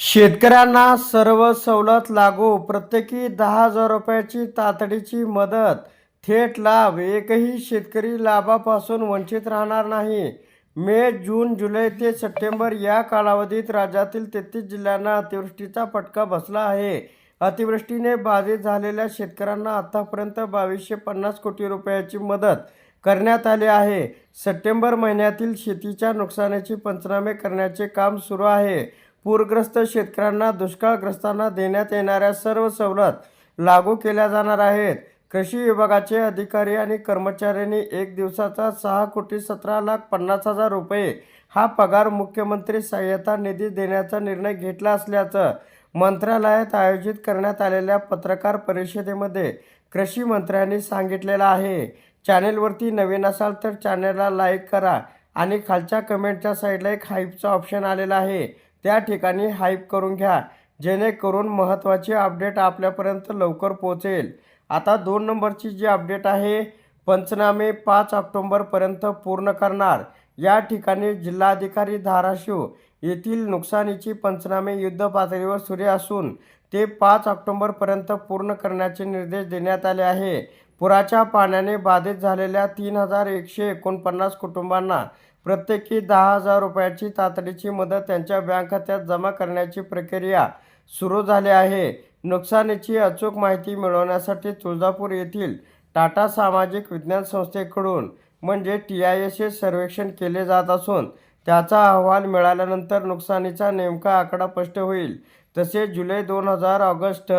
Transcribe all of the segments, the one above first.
शेतकऱ्यांना सर्व सवलत लागू प्रत्येकी दहा हजार रुपयाची तातडीची मदत. थेट लाभ एकही शेतकरी लाभापासून वंचित राहणार नाही. मे जून जुलै ते सप्टेंबर या कालावधीत राज्यातील तेहतीस जिल्ह्यांना अतिवृष्टीचा फटका बसला आहे. अतिवृष्टीने बाधित झालेल्या शेतकऱ्यांना आतापर्यंत बावीसशे पन्नास कोटी रुपयाची मदत करण्यात आली आहे. सप्टेंबर महिन्यातील शेतीच्या नुकसानाची पंचनामे करण्याचे काम सुरू आहे. पूरग्रस्त शेतकऱ्यांना दुष्काळग्रस्तांना देण्यात येणाऱ्या सर्व सवलत लागू केल्या जाणार आहेत. कृषी विभागाचे अधिकारी आणि कर्मचाऱ्यांनी एक दिवसाचा सहा कोटी सतरा लाख पन्नास हजार रुपये हा पगार मुख्यमंत्री सहाय्यता निधी देण्याचा निर्णय घेतला असल्याचं मंत्रालयात आयोजित करण्यात आलेल्या पत्रकार परिषदेमध्ये कृषी मंत्र्यांनी सांगितलेलं आहे. चॅनेलवरती नवीन असाल तर चॅनेलला लाईक करा आणि खालच्या कमेंटच्या साईडला एक हाईपचा ऑप्शन आलेला आहे. त्या ठिकाणी हाईप करून घ्या जेणेकरून महत्त्वाची अपडेट आपल्यापर्यंत लवकर पोहोचेल. आता दोन नंबरची जी अपडेट आहे पंचनामे पाच ऑक्टोंबरपर्यंत पूर्ण करणार. या ठिकाणी जिल्हाधिकारी धाराशिव येथील नुकसानीची पंचनामे युद्ध पातळीवर सुरू असून ते पाच ऑक्टोंबरपर्यंत पूर्ण करण्याचे निर्देश देण्यात आले आहे. पुराच्या पाण्याने बाधित झालेल्या तीन हजार एकशे एकोणपन्नास कुटुंबांना प्रत्येकी दहा हजार रुपयाची तातडीची मदत त्यांच्या बँक खात्यात जमा करण्याची प्रक्रिया सुरू झाली आहे. नुकसानीची अचूक माहिती मिळवण्यासाठी तुळजापूर येथील टाटा सामाजिक विज्ञान संस्थेकडून म्हणजे टी आय एस ए सर्वेक्षण केले जात असून त्याचा अहवाल मिळाल्यानंतर नुकसानीचा नेमका आकडा स्पष्ट होईल. तसेच जुलै दोन हजार ऑगस्ट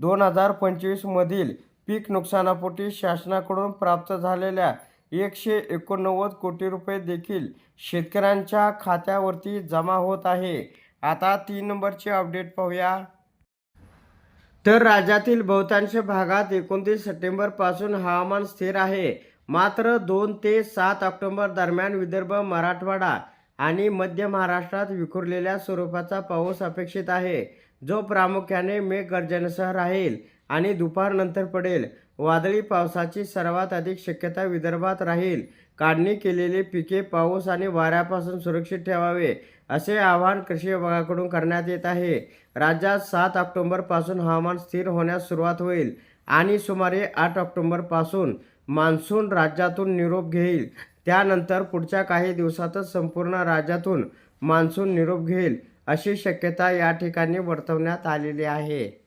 दोन हजार पंचवीसमधील पीक नुकसानापोटी शासनाकडून प्राप्त झालेल्या एकशे एकोणनव्वद कोटी रुपये देखील शेतकऱ्यांच्या खात्यावरती जमा होत आहे. आता तीन नंबरची अपडेट पाहूया. तर राज्यातील बहुतांश भागात एकोणतीस सप्टेंबरपासून हवामान स्थिर आहे. मात्र दोन ते सात ऑक्टोबर दरम्यान विदर्भ मराठवाडा आणि मध्य महाराष्ट्रात विखुरलेल्या स्वरूपाचा पाऊस अपेक्षित आहे. जो प्रामुख्याने मेघगर्जनेसह राहील. आणि दुपारनंतर पडेल. वादळी पावसाची सर्वात अधिक शक्यता विदर्भात राहील. काढणी केलेली पिके पाऊस आणि वाऱ्यापासून सुरक्षित ठेवावे असे आवाहन कृषी विभागाकडून करण्यात येत आहे. राज्यात सात ऑक्टोंबरपासून हवामान स्थिर होण्यास सुरुवात होईल आणि सुमारे आठ ऑक्टोंबरपासून मान्सून राज्यातून निरोप घेईल. त्यानंतर पुढच्या काही दिवसातच संपूर्ण राज्यातून मान्सून निरोप घेईल अशी शक्यता या ठिकाणी वर्तवण्यात आलेली आहे.